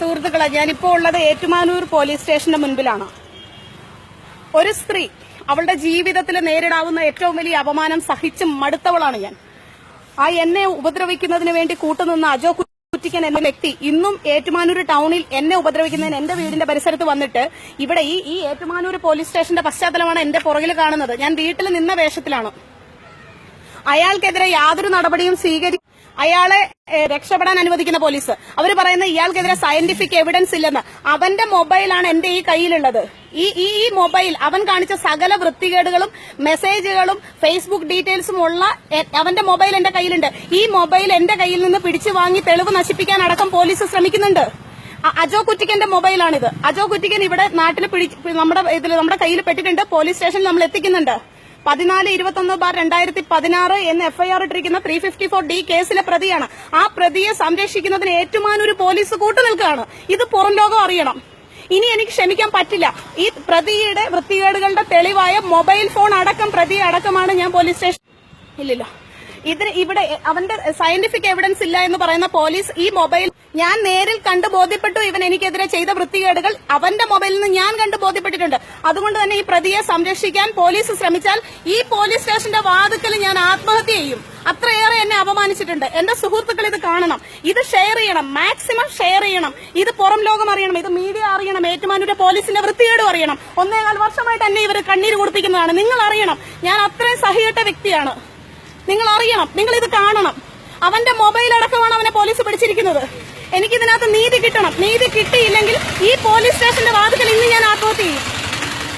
സുഹൃത്തുക്കളെ ഞാനിപ്പോ ഉള്ളത് ഏറ്റുമാനൂർ പോലീസ് സ്റ്റേഷന്റെ മുൻപിലാണ്. ഒരു സ്ത്രീ അവളുടെ ജീവിതത്തിൽ നേരിടാവുന്ന ഏറ്റവും വലിയ അപമാനം സഹിച്ച് മടുത്തവളാണ് ഞാൻ. ആ എന്നെ ഉപദ്രവിക്കുന്നതിന് വേണ്ടി കൂട്ടുനിന്ന അജോ കുറ്റിക്കൻ എന്ന വ്യക്തി ഇന്നും ഏറ്റുമാനൂർ ടൗണിൽ എന്നെ ഉപദ്രവിക്കുന്നതിന് എന്റെ വീടിന്റെ പരിസരത്ത് വന്നിട്ട് ഇവിടെ ഈ ഈ ഏറ്റുമാനൂർ പോലീസ് സ്റ്റേഷന്റെ പശ്ചാത്തലമാണ് എന്റെ പുറകിൽ കാണുന്നത്. ഞാൻ വീട്ടിൽ നിന്ന വേഷത്തിലാണ്. അയാൾക്കെതിരെ യാതൊരു നടപടിയും സ്വീകരി അയാളെ രക്ഷപ്പെടാൻ അനുവദിക്കുന്ന പോലീസ്. അവർ പറയുന്ന ഇയാൾക്കെതിരെ സയന്റിഫിക് എവിഡൻസ് ഇല്ലെന്ന്. അവന്റെ മൊബൈലാണ് എന്റെ ഈ കയ്യിലുള്ളത്. ഈ ഈ ഈ മൊബൈൽ അവൻ കാണിച്ച സകല വൃത്തികേടുകളും മെസ്സേജുകളും ഫേസ്ബുക്ക് ഡീറ്റെയിൽസും ഉള്ള അവന്റെ മൊബൈൽ എന്റെ കയ്യിലുണ്ട്. ഈ മൊബൈൽ എന്റെ കയ്യിൽ നിന്ന് പിടിച്ചു വാങ്ങി തെളിവ് നശിപ്പിക്കാൻ അടക്കം പോലീസ് ശ്രമിക്കുന്നുണ്ട്. അജോ കുറ്റിക്കന്റെ മൊബൈലാണിത്. അജോ കുറ്റിക്കൻ ഇവിടെ നാട്ടിൽ പിടി നമ്മുടെ ഇതിൽ നമ്മുടെ കയ്യിൽ പെട്ടിട്ടുണ്ട്. പോലീസ് സ്റ്റേഷനിൽ നമ്മൾ എത്തിക്കുന്നുണ്ട്. പതിനാല് ഇരുപത്തൊന്ന് ബാർ രണ്ടായിരത്തി പതിനാറ് എന്ന് എഫ്ഐആർ ഇട്ടിരിക്കുന്ന ത്രീ ഫിഫ്റ്റി ഫോർ ഡി കേസിലെ പ്രതിയാണ്. ആ പ്രതിയെ സംരക്ഷിക്കുന്നതിന് ഏറ്റുമാനൂർ പോലീസ് കൂട്ടുനിൽക്കുകയാണ് ഇത് പുറം ലോകം അറിയണം. ഇനി എനിക്ക് ക്ഷമിക്കാൻ പറ്റില്ല. ഈ പ്രതിയുടെ വൃത്തികേടുകളുടെ തെളിവായ മൊബൈൽ ഫോൺ അടക്കം പ്രതിയെ അടക്കമാണ് ഞാൻ പോലീസ് സ്റ്റേഷൻ ഇല്ലില്ല. ഇതിന് ഇവിടെ അവന്റെ സയന്റിഫിക് എവിഡൻസ് ഇല്ല എന്ന് പറയുന്ന പോലീസ് ഈ മൊബൈൽ ഞാൻ നേരിൽ കണ്ട് ബോധ്യപ്പെട്ടു. ഇവൻ എനിക്കെതിരെ ചെയ്ത വൃത്തികേടുകൾ അവന്റെ മൊബൈലിൽ നിന്ന് ഞാൻ കണ്ട് ബോധ്യപ്പെട്ടിട്ടുണ്ട്. അതുകൊണ്ട് തന്നെ ഈ പ്രതിയെ സംരക്ഷിക്കാൻ പോലീസ് ശ്രമിച്ചാൽ ഈ പോലീസ് സ്റ്റേഷന്റെ വാതുക്കൽ ഞാൻ ആത്മഹത്യ ചെയ്യും. അത്രയേറെ എന്നെ അപമാനിച്ചിട്ടുണ്ട്. എന്റെ സുഹൃത്തുക്കൾ ഇത് കാണണം. ഇത് ഷെയർ ചെയ്യണം. മാക്സിമം ഷെയർ ചെയ്യണം. ഇത് പുറം ലോകം അറിയണം. ഇത് മീഡിയ അറിയണം. ഏറ്റുമാനൂരെ പോലീസിന്റെ വൃത്തികേടും അറിയണം. ഒന്നേകാൽ വർഷമായിട്ട് എന്നെ ഇവർ കണ്ണീര് കുടിപ്പിക്കുന്നതാണ്. നിങ്ങൾ അറിയണം. ഞാൻ അത്രയും സഹിയിട്ട വ്യക്തിയാണ്. നിങ്ങൾ അറിയണം നിങ്ങൾ ഇത് കാണണം. അവന്റെ മൊബൈൽ അടക്കമാണ് അവനെ പോലീസ് പിടിച്ചിരിക്കുന്നത്. എനിക്കിതിനകത്ത് നീതി കിട്ടണം. നീതി കിട്ടിയില്ലെങ്കിൽ ഈ പോലീസ് സ്റ്റേഷന്റെ